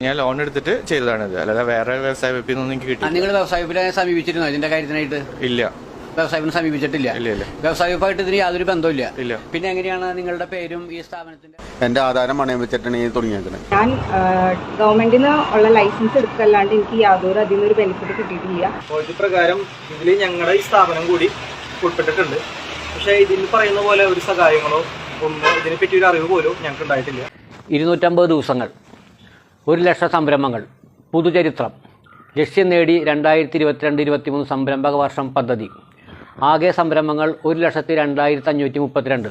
ഞാൻ ലോൺ എടുത്തിട്ട് ചെയ്തതാണിത് അല്ലാതെ വേറെ വ്യവസായ വെപ്പിൽ നിന്നും എനിക്ക് കിട്ടി നിങ്ങൾ വ്യവസായ വകുപ്പിനെ സമീപിച്ചിരുന്നോ? ഇതിന്റെ കാര്യത്തിനായിട്ട്? ഇല്ല. വ്യവസായത്തിനെ സമീപിച്ചിട്ടില്ല. ഇല്ല, ഇല്ല. വ്യവസായ വകുപ്പായിട്ട് ഇതിന് യാതൊരു ബന്ധമില്ല ഇല്ല. പിന്നെ എങ്ങനെയാണ് നിങ്ങളുടെ പേരും ഈ സ്ഥാപനത്തിന്റെ? എന്റെ ആധാരം പണയം വെച്ചിട്ടാണ് ഈ തുടങ്ങിയേക്കുന്നത് ഞാൻ ഗവൺമെന്റിൽ നിന്ന് ഉള്ള ലൈസൻസ് എടുത്തല്ലാണ്ട് എനിക്ക് യാതൊരു അതിൽ നിന്നൊരു ബെനിഫിറ്റ് കിട്ടിയിട്ടില്ല. ഇത് പ്രകാരം ഇതിൽ ഞങ്ങളുടെ ഈ സ്ഥാപനം കൂടി ഉൾപ്പെട്ടിട്ടുണ്ട്. പക്ഷേ ഇതിൽ പറയുന്ന പോലെ ഒരു സഹായങ്ങളോ ഒന്നും ഇതിനെപ്പറ്റി ഒരു അറിവ് പോലും ഞങ്ങൾക്ക് ഉണ്ടായിട്ടില്ല. ഇരുന്നൂറ്റമ്പത് ദിവസങ്ങൾ. ഒരു ലക്ഷം സംരംഭങ്ങൾ. പുതുചരിത്രം. ലക്ഷ്യം നേടി രണ്ടായിരത്തി ഇരുപത്തിരണ്ട് ഇരുപത്തിമൂന്ന് സംരംഭക വർഷം പദ്ധതി. ആകെ സംരംഭങ്ങൾ ഒരു ലക്ഷത്തി രണ്ടായിരത്തി അഞ്ഞൂറ്റി മുപ്പത്തിരണ്ട്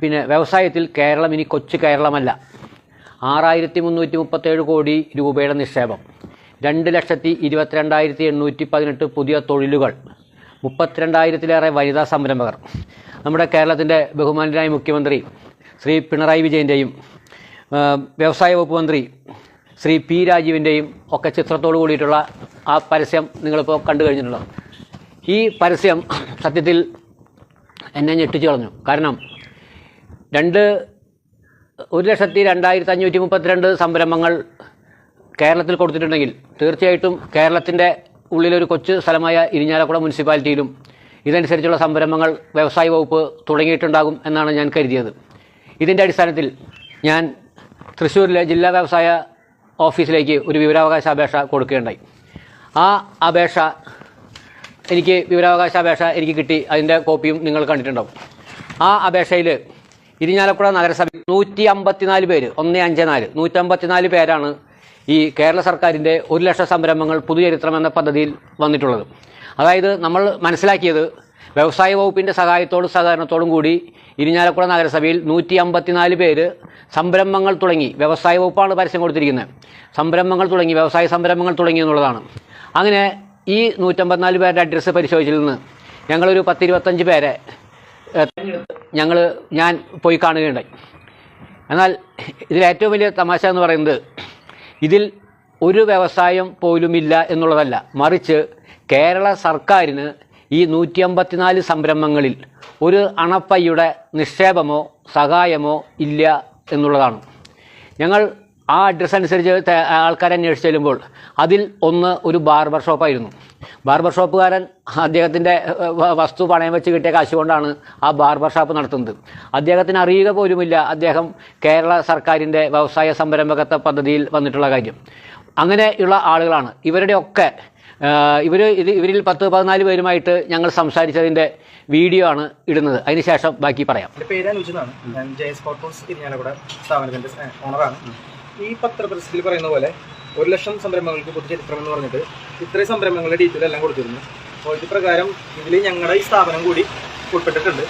പിന്നെ വ്യവസായത്തിൽ കേരളം ഇനി കൊച്ചു കേരളമല്ല. ആറായിരത്തി മുന്നൂറ്റി മുപ്പത്തേഴ് കോടി രൂപയുടെ നിക്ഷേപം. രണ്ട് ലക്ഷത്തി ഇരുപത്തിരണ്ടായിരത്തി എണ്ണൂറ്റി പതിനെട്ട് പുതിയ തൊഴിലുകൾ. മുപ്പത്തിരണ്ടായിരത്തിലേറെ വനിതാ സംരംഭകർ. നമ്മുടെ കേരളത്തിന്റെ ബഹുമാനരായ മുഖ്യമന്ത്രി ശ്രീ പിണറായി വിജയന്റെയും വ്യവസായ വകുപ്പ് മന്ത്രി ശ്രീ പി രാജീവിന്റെയും ഒക്കെ ചിത്രത്തോട് കൂടിയിട്ടുള്ള ആ പരസ്യം നിങ്ങളിപ്പോൾ കണ്ടു കഴിഞ്ഞിട്ടുള്ളത് ഈ പരസ്യം സത്യത്തിൽ എന്നെ ഞെട്ടിച്ചു കളഞ്ഞു. കാരണം രണ്ട് ഒരു ലക്ഷത്തി രണ്ടായിരത്തി അഞ്ഞൂറ്റി മുപ്പത്തിരണ്ട് സംരംഭങ്ങൾ കേരളത്തിൽ കൊടുത്തിട്ടുണ്ടെങ്കിൽ തീർച്ചയായിട്ടും കേരളത്തിന്റെ ഉള്ളിലൊരു കൊച്ചു സ്ഥലമായ ഇരിഞ്ഞാലക്കുട മുനിസിപ്പാലിറ്റിയിലും ഇതനുസരിച്ചുള്ള സംരംഭങ്ങൾ വ്യവസായ വകുപ്പ് തുടങ്ങിയിട്ടുണ്ടാകും എന്നാണ് ഞാൻ കരുതിയത്. ഇതിന്റെ അടിസ്ഥാനത്തിൽ ഞാൻ തൃശ്ശൂരിലെ ജില്ലാ വ്യവസായ ഓഫീസിലേക്ക് ഒരു വിവരാവകാശ അപേക്ഷ കൊടുക്കുകയുണ്ടായി. ആ അപേക്ഷ എനിക്ക് വിവരാവകാശ അപേക്ഷ എനിക്ക് കിട്ടി. അതിന്റെ കോപ്പിയും നിങ്ങൾ കണ്ടിട്ടുണ്ടാവും. ആ അപേക്ഷയിൽ ഇരിഞ്ഞാലക്കുട നഗരസഭ നൂറ്റി അമ്പത്തിനാല് പേര് ഒന്ന് അഞ്ച് നാല് നൂറ്റമ്പത്തിനാല് പേരാണ് ഈ കേരള സർക്കാരിന്റെ ഒരു ലക്ഷം സംരംഭങ്ങൾ പുതുചരിത്രം എന്ന പദ്ധതിയിൽ വന്നിട്ടുള്ളത്. അതായത് നമ്മൾ മനസ്സിലാക്കിയത് വ്യവസായ വകുപ്പിന്റെ സഹായത്തോടും സഹകരണത്തോടും കൂടി ഇരിഞ്ഞാലക്കുട നഗരസഭയിൽ നൂറ്റി അമ്പത്തിനാല് പേര് സംരംഭങ്ങൾ തുടങ്ങി വ്യവസായ വകുപ്പാണ് പരസ്യം കൊടുത്തിരിക്കുന്നത്. സംരംഭങ്ങൾ തുടങ്ങി വ്യവസായ സംരംഭങ്ങൾ തുടങ്ങി എന്നുള്ളതാണ്. അങ്ങനെ ഈ നൂറ്റമ്പത്തിനാല് പേരുടെ അഡ്രസ്സ് പരിശോധിച്ചിൽ നിന്ന് ഞങ്ങളൊരു പത്തിരുപത്തഞ്ച് പേരെ ഞങ്ങൾ ഞാൻ പോയി കാണുകയുണ്ടായി. എന്നാൽ ഇതിൽ ഏറ്റവും വലിയ തമാശ എന്ന് പറയുന്നത് ഇതിൽ ഒരു വ്യവസായം പോലുമില്ല എന്നുള്ളതല്ല. മറിച്ച് കേരള സർക്കാരിന് ഈ നൂറ്റി അമ്പത്തിനാല് സംരംഭങ്ങളിൽ ഒരു അണപ്പയ്യുടെ നിക്ഷേപമോ സഹായമോ ഇല്ല എന്നുള്ളതാണ്. ഞങ്ങൾ ആ അഡ്രസ്സ് അനുസരിച്ച് ആൾക്കാരെ അന്വേഷിച്ച് ചെല്ലുമ്പോൾ അതിൽ ഒന്ന് ഒരു ബാർബർ ഷോപ്പായിരുന്നു. ബാർബർ ഷോപ്പുകാരൻ അദ്ദേഹത്തിന്റെ വസ്തു പണയം വെച്ച് കിട്ടിയ കാശ് കൊണ്ടാണ് ആ ബാർബർ ഷോപ്പ് നടത്തുന്നത്. അദ്ദേഹത്തിന് അറിയുക പോലുമില്ല അദ്ദേഹം കേരള സർക്കാരിന്റെ വ്യവസായ സംരംഭകത്വ പദ്ധതിയിൽ വന്നിട്ടുള്ള കാര്യം. അങ്ങനെയുള്ള ആളുകളാണ്. ഇവരുടെയൊക്കെ ഇവർ ഇത് ഇവരിൽ പത്ത് പതിനാല് പേരുമായിട്ട് ഞങ്ങൾ സംസാരിച്ചതിന്റെ വീഡിയോ ആണ് ഇടുന്നത്. അതിനുശേഷം ബാക്കി പറയാം. ഓണറാണ് ഈ പത്രപ്രസിൽ പറയുന്ന പോലെ ഒരു ലക്ഷം സംരംഭങ്ങൾക്ക് പൊതുചരിത്രം എന്ന് പറഞ്ഞിട്ട് ഇത്രയും സംരംഭങ്ങളുടെ ഡീറ്റെയിൽ എല്ലാം കൊടുത്തിരുന്നു. അപ്പോൾ ഇത് പ്രകാരം ഇതിൽ ഞങ്ങളുടെ ഈ സ്ഥാപനം കൂടി ഉൾപ്പെട്ടിട്ടുണ്ട്.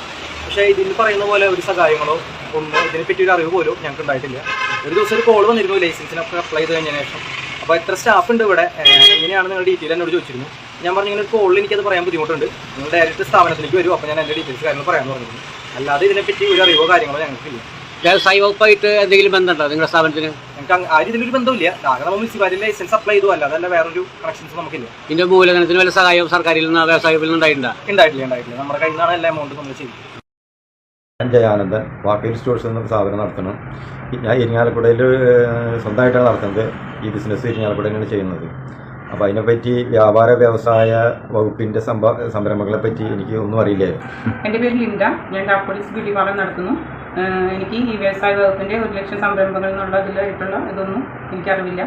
പക്ഷേ ഇതിൽ പറയുന്ന പോലെ ഒരു സഹായങ്ങളോ ഒന്നും ഇതിനെപ്പറ്റി ഒരു അറിവ് പോലും ഞങ്ങൾക്ക് ഉണ്ടായിട്ടില്ല. ഒരു ദിവസം ഒരു കോൾ വന്നിരുന്നു ലൈസൻസിനൊക്കെ അപ്ലൈ ചെയ്ത് കഴിഞ്ഞതിന് ശേഷം അപ്പോൾ എത്ര സ്റ്റാഫ് ഉണ്ട് ഇവിടെ. എങ്ങനെയാണ് നിങ്ങൾ ഡീറ്റെയിൽ എന്നോട് ചോദിച്ചിരുന്നു. ഞാൻ പറഞ്ഞു ഇങ്ങനെ കോളിൽ എനിക്കത് പറയാൻ ബുദ്ധിമുട്ടുണ്ട്. നിങ്ങൾ ഡയറക്റ്റ് സ്ഥാപനത്തിലേക്ക് വരും. അപ്പോൾ ഞാൻ എന്റെ ഡീറ്റെയിൽസ് കാര്യങ്ങൾ പറയാൻ പറഞ്ഞിരുന്നു അല്ലാതെ ഇതിനെപ്പറ്റി ഒരു അറിവോ കാര്യങ്ങളോ ഞങ്ങൾക്കില്ല. വ്യവസായ വകുപ്പായിട്ട് എന്തെങ്കിലും ബന്ധമുണ്ടോ നിങ്ങളുടെ സ്ഥാപനത്തിന്? ഞങ്ങൾക്ക് ആരും ഇതിലൊരു ബന്ധമില്ല ആകെ നമ്മൾ മുനിസിപ്പാലിറ്റി ലൈസൻസ് അപ്ലൈ ചെയ്തു. അല്ലാതെ തന്നെ വേറൊരു കണക്ഷൻസ് നമുക്കില്ല. ഇതിന്റെ മൂലധനത്തിന് വല്ല സഹായവും സർക്കാരിൽ നിന്ന് വ്യവസായ വകുപ്പിൽ നിന്ന് ഉണ്ടായിട്ടില്ല ഉണ്ടായിട്ടില്ല. നമ്മുടെ കയ്യിൽ നിന്നാണ് എല്ലാ എമൗണ്ട് നമ്മൾ ചെയ്തത് ഞാൻ ജയാനന്ദൻ. വാക്കേൽ സ്റ്റോഴ്സ് എന്ന സ്ഥാപനം നടത്തണം. ഞാൻ ഇരിങ്ങാലക്കുടയിൽ സ്വന്തമായിട്ടാണ് നടത്തുന്നത്. ഈ ബിസിനസ് ഇരിങ്ങാലക്കുടയിലാണ് ചെയ്യുന്നത്. അപ്പോൾ അതിനെപ്പറ്റി വ്യാപാര വ്യവസായ വകുപ്പിന്റെ സംരംഭങ്ങളെ പറ്റി എനിക്ക് ഒന്നും അറിയില്ലായിരുന്നു എന്റെ പേര് ലിൻഡ. ഞാൻ കാപ്പോളിസ് ബ്യൂട്ടി പാർലർ നടത്തുന്നു. എനിക്ക് ഈ വ്യവസായ വകുപ്പിന്റെ ഒരു ലക്ഷം സംരംഭങ്ങൾ എന്നുള്ള ഇതിലായിട്ടുള്ള ഇതൊന്നും എനിക്കറിവില്ല.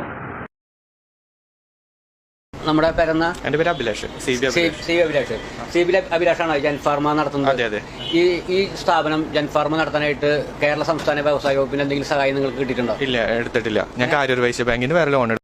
നമ്മുടെ പേരെന്ന എന്റെ പേര് Abhilash. C B Abhilash. C B Abhilash. C B അഭിലാഷാണ്? ജൻഫാർമ നടത്തുന്നത്? അതെ അതെ. ഈ ഈ സ്ഥാപനം ജൻഫാർമ നടത്താനായിട്ട് കേരള സംസ്ഥാന വ്യവസായ വകുപ്പിന് എന്തെങ്കിലും സഹായം നിങ്ങൾക്ക് കിട്ടിയിട്ടുണ്ടോ? ഇല്ല എടുത്തിട്ടില്ല. ഞാൻ കാര്യ വൈശ്യ ബാങ്കിന് വേറെ ലോൺ